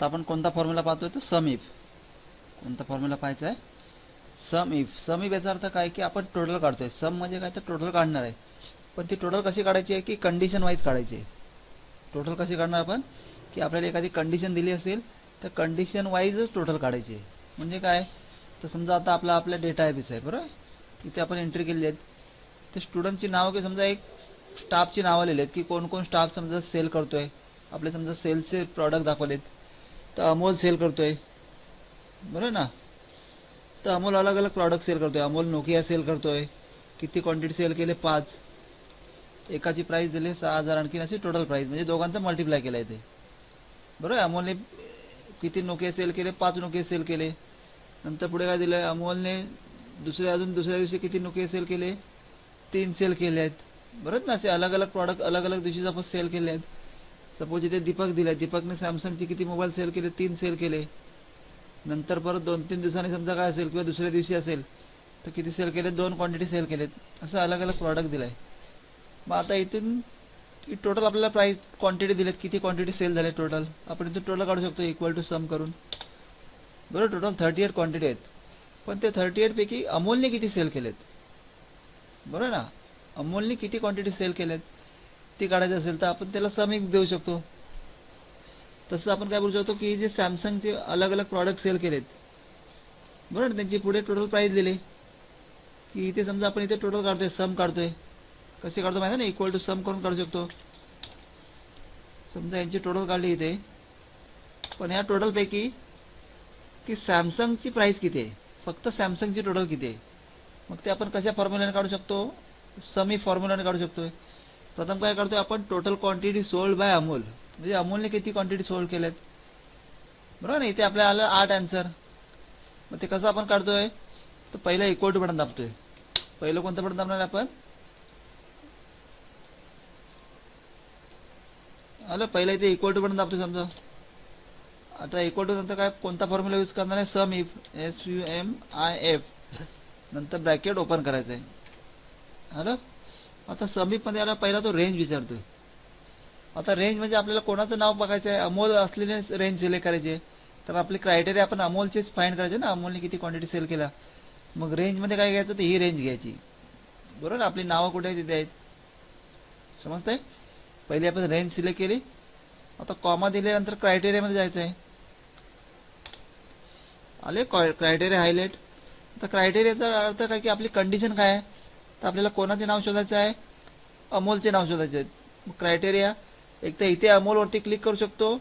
आता आपण कोणता फॉर्म्युला पाहतोय तर सम इफ कोणता फॉर्म्युला पाहायचा आहे? सम इफ सम इफ याचा अर्थ काय की आपण टोटल काढतोय. सम म्हणजे काय? तर टोटल काढणार आहे. पण ती टोटल कशी काढायची आहे की कंडिशन वाईज काढायची आहे? टोटल कशी काढणार आपण? की आपल्याला एखादी कंडिशन दिली असेल तर कंडिशन वाईजच टोटल काढायची आहे. म्हणजे काय? तर समजा आता आपला आपला डेटा बेस आहे बरोबर? तिथे आपण एंट्री केलेली आहेत ते स्टुडंटची नावं की समजा एक स्टाफची नावं लिहिली आहेत की कोण कोण स्टाफ समजा सेल करतोय. आपले समजा सेलचे प्रॉडक्ट दाखवलेत. तर अमोल सेल करतोय. बरोबर ना? तर अमोल अलग अलग प्रॉडक्ट सेल करतोय. अमोल नोकिया सेल करतोय. किती क्वांटिटी सेल केले? पाच. एकाची प्राईस दिली सहा हजार आणखीन अशी टोटल प्राईस म्हणजे दोघांचं मल्टिप्लाय केलं आहे ते. बरोबर आहे? अमोलने किती नोकिया सेल केले? पाच नोकिया सेल केले. नंतर पुढे काय दिलं अमोलने दुसऱ्या अजून दुसऱ्या दिवशी किती नोकिया सेल केले? तीन सेल केले आहेत बरोबर ना? असे अलग अलग प्रॉडक्ट अलग अलग दिवशी आपण सेल केले आहेत सपोज इथे दीपक दिले दीपकने सॅमसंगचे किती मोबाईल सेल केले? तीन सेल केले. नंतर परत दोन तीन दिवसांनी समजा काय असेल किंवा दुसऱ्या दिवशी असेल तर किती सेल केले? दोन क्वांटिटी सेल केलेत. असं अलग अलग प्रॉडक्ट दिलाय. आहे मग आता इथून टोटल आपल्याला प्राईस क्वांटिटी दिलेत. किती क्वांटिटी सेल झाले टोटल आपण इथून टोटल काढू शकतो. इक्वल टू सम करून. बरोबर टोटल थर्टी एट क्वांटिटी आहेत. पण ते थर्टी एटपैकी अमोलने किती सेल केलेत? बरोबर ना? अमोलने किती क्वांटिटी सेल केलेत? ती काढायची असेल तर आपण त्याला सम देऊ शकतो. तसं आपण काय बोलू शकतो की जे सॅमसंगचे अलग अलग प्रॉडक्ट सेल केलेत. बरोबर त्यांची पुढे टोटल प्राईस दिली. की इथे समजा आपण इथे टोटल काढतोय सम काढतोय. कसे काढतो माहिती ना? इक्वल टू सम करून काढू शकतो. समजा यांची टोटल काढली इथे. पण या टोटलपैकी की सॅमसंगची प्राईस किती आहे? फक्त सॅमसंगची टोटल किती आहे? मग ते आपण कशा फॉर्म्युल्याने काढू शकतो? समी फॉर्म्युल्याने काढू शकतोय. प्रथम काय करतोय आपण total quantity sold by Amol म्हणजे अमोलने किती क्वांटिटी सोल्ड केल्यात बरोबर ना? इथे आपल्याला आलं आठ आन्सर मग ते कसं आपण काढतोय? तर पहिलं इक्वल टू बटन दाबतोय. पहिलं कोणतं बटन दाबणार आपण? आलं पहिलं इथे इक्वल टू बटन दाबतोय समजा. आता इक्वल टू नंतर काय? कोणता फॉर्म्युला यूज करणार आहे? Sum if S U M I F नंतर ब्रॅकेट ओपन करायचं आहे हॅलो आता समीपमध्ये आला पहिला तो रेंज विचारतोय. आता रेंज म्हणजे आपल्याला कोणाचं नाव बघायचं आहे अमोल असलेले रेंज सिलेक्ट करायचे. तर आपले क्रायटेरिया आपण अमोलचेच फाईंड करायचे ना. अमोलने किती क्वांटिटी सेल केला? मग रेंजमध्ये काय घ्यायचं? तर ही रेंज घ्यायची. बरोबर? आपली नावं कुठे आहेत? तिथे आहेत. समजतंय? पहिली आपण रेंज सिलेक्ट केली. आता कॉमा दिल्यानंतर क्रायटेरियामध्ये जायचं आहे आले? क्रायटेरिया हायलाईट तर क्रायटेरियाचा अर्थ काय की आपली कंडिशन काय आहे? तर आपल्याला कोणाचे नाव शोधायचं आहे? अमोलचे नाव शोधायचे आहे मग क्रायटेरिया एक तर इथे अमोलवरती क्लिक करू शकतो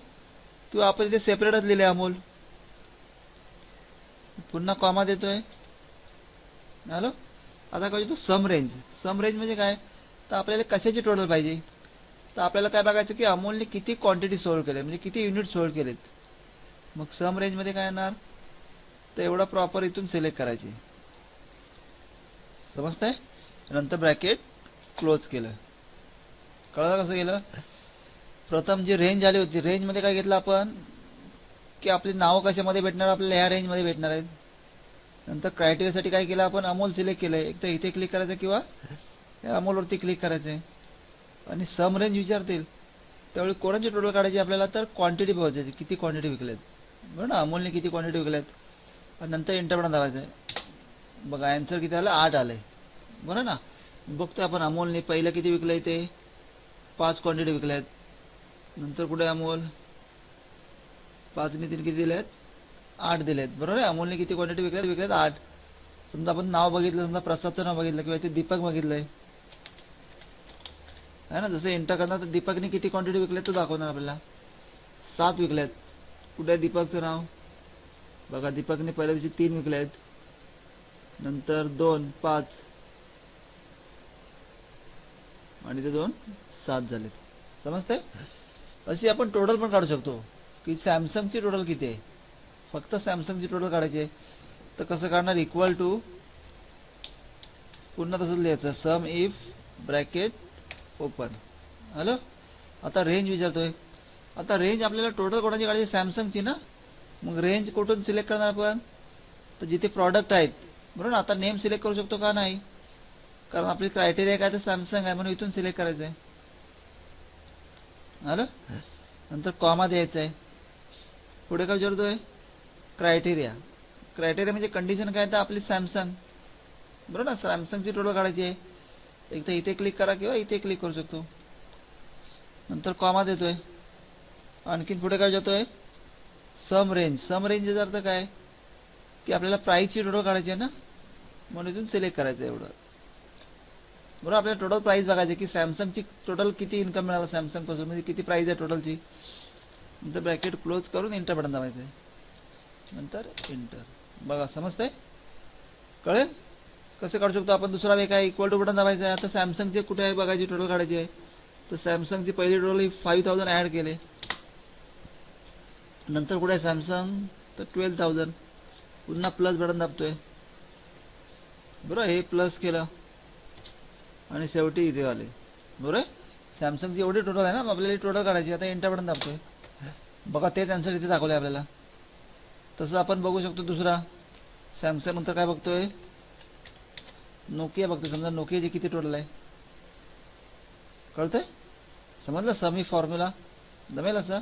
किंवा आपण इथे सेपरेटच लिहिले अमोल. पुन्हा कॉमा देतोय. हॅलो? आता काय तो सम रेंज सम रेंज म्हणजे काय? तर आपल्याला कशाची टोटल पाहिजे? तर आपल्याला काय बघायचं की अमोलने किती क्वांटिटी सोल्ड केले म्हणजे किती युनिट सोल्ड केलेत. मग सम रेंजमध्ये काय येणार? तर एवढा प्रॉपर इथून सिलेक्ट करायचे. समजतंय? नंतर ब्रॅकेट क्लोज केलं. कळलं कसं केलं प्रथम जी रेंज आली होती रेंजमध्ये काय घेतलं आपण? की आपली नावं कशामध्ये भेटणार आपल्याला ह्या रेंजमध्ये भेटणार आहेत. नंतर क्रायटेरियासाठी काय केलं आपण? अमोल सिलेक्ट केलं. एक तर इथे क्लिक करायचं किंवा या अमोलवरती क्लिक करायचं. आहे आणि सम रेंज विचारतील. त्यावेळी कोणाची टोटल काढायची आपल्याला? तर क्वांटिटी बघायची. किती क्वांटिटी विकल्यात बरं ना? अमोलने किती क्वांटिटी विकल्यात आणि नंतर इंटर दाबायचं. आहे बघा आन्सर किती आलं? आठ आलं आहे बरं ना? बघतोय आपण अमोलने पहिलं किती विकलं आहे ते? पाच क्वांटिटी विकल्यात नंतर कुठे अमोल? पाचने तीन किती दिले आहेत आठ दिले आहेत बरोबर आहे? अमोलने किती क्वांटिटी विकल्यात विकल्यात आठ. समजा आपण नाव बघितलं समजा प्रसादचं नाव बघितलं किंवा ते दीपक बघितलंय. आहे ना? जसं एंटर करणार तर दीपकने किती क्वांटिटी विकल्यात तो दाखवणार आपल्याला. सात विकल्यात कुठे आहे दीपकचं नाव? बघा दीपकने पहिल्या दिवशी तीन विकले आहेत नंतर दोन पाच. आणि ते दोन सात झालेत. समजते अशी आपण टोटल पण काढू शकतो. की सॅमसंगची टोटल किती आहे? फक्त सॅमसंगची टोटल काढायची आहे. तर कसं काढणार? इक्वल टू पुन्हा तसंच लिहायचं. Sum if bracket open hello आता रेंज विचारतोय. आता रेंज आपल्याला टोटल कोणाची काढायची? सॅमसंगची ना? मग रेंज कुठून सिलेक्ट करणार आपण? तर जिथे प्रॉडक्ट आहेत. बरोबर आता नेम सिलेक्ट करू शकतो का नाही? कारण आपली क्रायटेरिया काय तर सॅमसंग आहे म्हणून इथून सिलेक्ट करायचं आहे आलं नंतर कॉमा द्यायचं आहे पुढे काय विचारतोय? क्रायटेरिया क्रायटेरिया म्हणजे कंडिशन काय? तर आपली सॅमसंग बरोबर ना? सॅमसंगची टोटल काढायची आहे. एक तर इथे क्लिक करा किंवा इथे क्लिक करू शकतो. नंतर कॉमा देतोय. आणखीन पुढे काय जातोय सम रेंज सम रेंज याचा अर्थ काय? की आपल्याला प्राईसची टोटल काढायची आहे ना? म्हणून इथून सिलेक्ट करायचं आहे एवढं. बरोबर आपल्याला टोटल प्राईस बघायची आहे की सॅमसंगची टोटल किती इन्कम मिळाला सॅमसंगपासून म्हणजे किती प्राईस आहे टोटलची नंतर ब्रॅकेट क्लोज करून इंटर बटन दाबायचं आहे. नंतर इंटर बघा समजतंय? कळेल? कसं काढू शकतो आपण? दुसरा वेग आहे इक्वल टू बटन दाबायचं आहे. आता सॅमसंगचे कुठे आहे बघायची टोटल काढायची आहे? तर सॅमसंगची पहिली टोटल ही फाईव्ह थाउजंड ॲड केले. नंतर कुठे आहे सॅमसंग तर ट्वेल्व थाउजंड पुन्हा प्लस बटन दाबतोय. बरं हे प्लस केलं. आणि शेवटी इथे आले. बरोबर? आहे सॅमसंगची एवढी टोटल आहे ना मग आपल्याला टोटल काढायची आता इंटापर्यंत दाखतोय बघा तेच आन्सर इथे दाखवलं आपल्याला. तसं आपण बघू शकतो दुसरा. सॅमसंग नंतर काय बघतोय? नोकिया बघतोय. समजा नोकियाची किती टोटल आहे? कळतंय? समजलं? समी फॉर्म्युला जमेल असं?